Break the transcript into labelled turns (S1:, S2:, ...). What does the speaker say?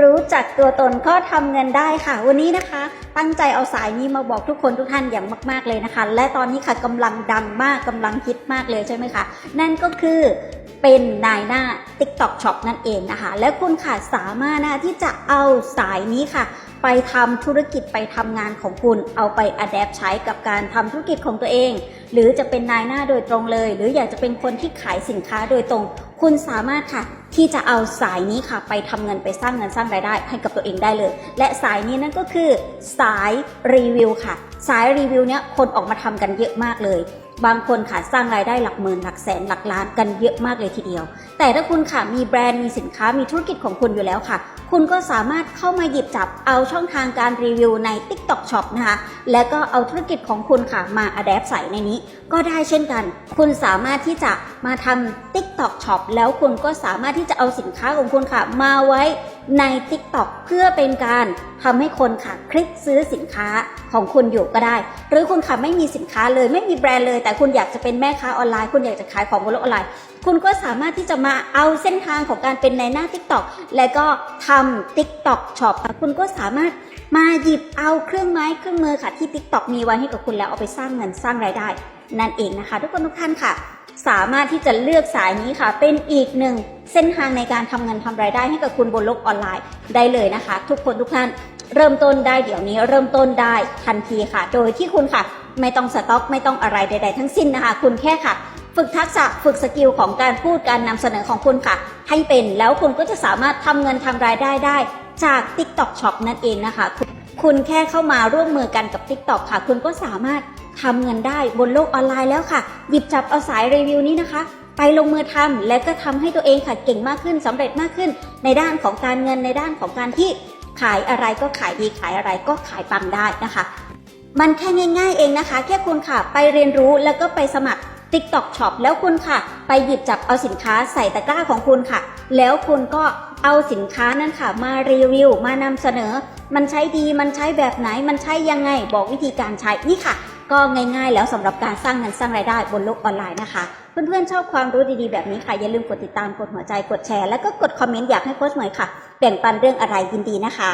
S1: รู้จักตัวตนก็ทำเงินได้ค่ะ วันนี้นะคะ ตั้งใจเอาสายนี้มาบอกทุกคนทุกท่านอย่างมาก ๆเลยนะคะ และตอนนี้ค่ะกำลังดังมากกำลังฮิตมากเลยใช่ไหมคะ นั่นก็คือเป็นนายหน้า TikTok Shop นั่นเองนะคะ และคุณค่ะสามารถนะที่จะเอาสายนี้ค่ะ ไปทำธุรกิจไปทำงานของคุณ เอาไปอัดแอปใช้กับการทำธุรกิจของตัวเอง หรือจะเป็นนายหน้าโดยตรงเลย หรืออยากจะเป็นคนที่ขายสินค้าโดยตรง คุณสามารถค่ะที่จะเอาสายนี้ค่ะ ไปทำเงินไปสร้างเงินสร้างรายได้ให้กับตัวเองได้เลย และสายนี้นั่นก็คือสายายรีวิวค่ะ สายรีวิวเนี้ยคนออกมาทำกันเยอะมากเลย บางคนค่ะสร้างรายได้หลักหมื่นหลักแสนหลักล้านกันเยอะมากเลยทีเดียว แต่ถ้าคุณค่ะมีแบรนด์มีสินค้ามีธุรกิจของคุณอยู่แล้วค่ะ คุณก็สามารถเข้ามาหยิบจับเอาช่องทางการรีวิวใน TikTok Shop นะคะ แล้วก็เอาธุรกิจของคุณค่ะมาอัดแอปใส่ในนี้ ก็ได้เช่นกัน คุณสามารถที่จะมาทำ TikTok Shop แล้วคุณก็สามารถที่จะเอาสินค้าของคุณค่ะ มาไว้ ใน TikTok เพื่อเป็นการทำให้คนค่ะคลิกซื้อสินค้าของคุณอยู่ก็ได้ หรือคุณค่ะไม่มีสินค้าเลยไม่มีแบรนด์เลย แต่คุณอยากจะเป็นแม่ค้าออนไลน์ คุณอยากจะขายของบนโลกออนไลน์ คุณก็สามารถที่จะมาเอาเส้นทางของการเป็นในหน้า TikTok แล้วก็ทำ TikTok Shop ค่ะคุณก็สามารถมาหยิบเอาเครื่องไม้เครื่องมือค่ะที่ TikTok มีไว้ให้กับคุณแล้วเอาไปสร้างเงินสร้างรายได้ นั่นเองนะคะ ทุกคนทุกท่านค่ะ สามารถที่จะเลือกสายนี้ค่ะ เป็นอีกหนึ่ง เส้นทางในการทำเงินทำรายได้ให้กับคุณบนโลกออนไลน์ได้เลยนะคะ ทุกคนทุกท่านเริ่มต้นได้เดี๋ยวนี้เริ่มต้นได้ทันทีค่ะ โดยที่คุณค่ะ ไม่ต้องสต็อกไม่ต้องอะไรใด ๆ ทั้งสิ้นนะคะ คุณแค่ค่ะ ฝึกทักษะฝึกสกิลของการพูดการนำเสนอของคุณค่ะ ให้เป็นแล้วคุณก็จะสามารถทำเงินทำรายได้ได้ จาก TikTok Shop นั่นเองนะคะ คุณคุณแค่เข้ามาร่วมมือกันกับ TikTok ค่ะ คุณก็สามารถทำเงินได้บนโลกออนไลน์แล้วค่ะ หยิบจับเอาสายรีวิวนี้นะคะ ไปลงมือทำและก็ทำให้ตัวเองค่ะเก่งมากขึ้นสำเร็จมากขึ้น ในด้านของการเงินในด้านของการที่ขายอะไรก็ขายดีขายอะไรก็ขายปังได้นะคะ มันแค่ง่าย ๆ เองนะคะ แค่คุณค่ะไปเรียนรู้แล้วก็ไปสมัคร TikTok Shop แล้วคุณค่ะ ไปหยิบจับเอาสินค้าใส่ตะกร้าของคุณค่ะ แล้วคุณก็เอาสินค้านั้นค่ะ มารีวิว มานำเสนอ มันใช้ดีมันใช้แบบไหนมันใช้ยังไงบอกวิธีการใช้นี่ค่ะ ก็ง่ายๆแล้วสำหรับการสร้างเงินสร้างรายได้บนโลกออนไลน์นะคะ เพื่อนๆชอบความรู้ดีๆแบบนี้ค่ะ อย่าลืมกดติดตามกดหัวใจกดแชร์ แล้วก็กดคอมเมนต์อยากให้โค้ชหน่อยค่ะแบ่งปันเรื่องอะไรยินดีนะคะ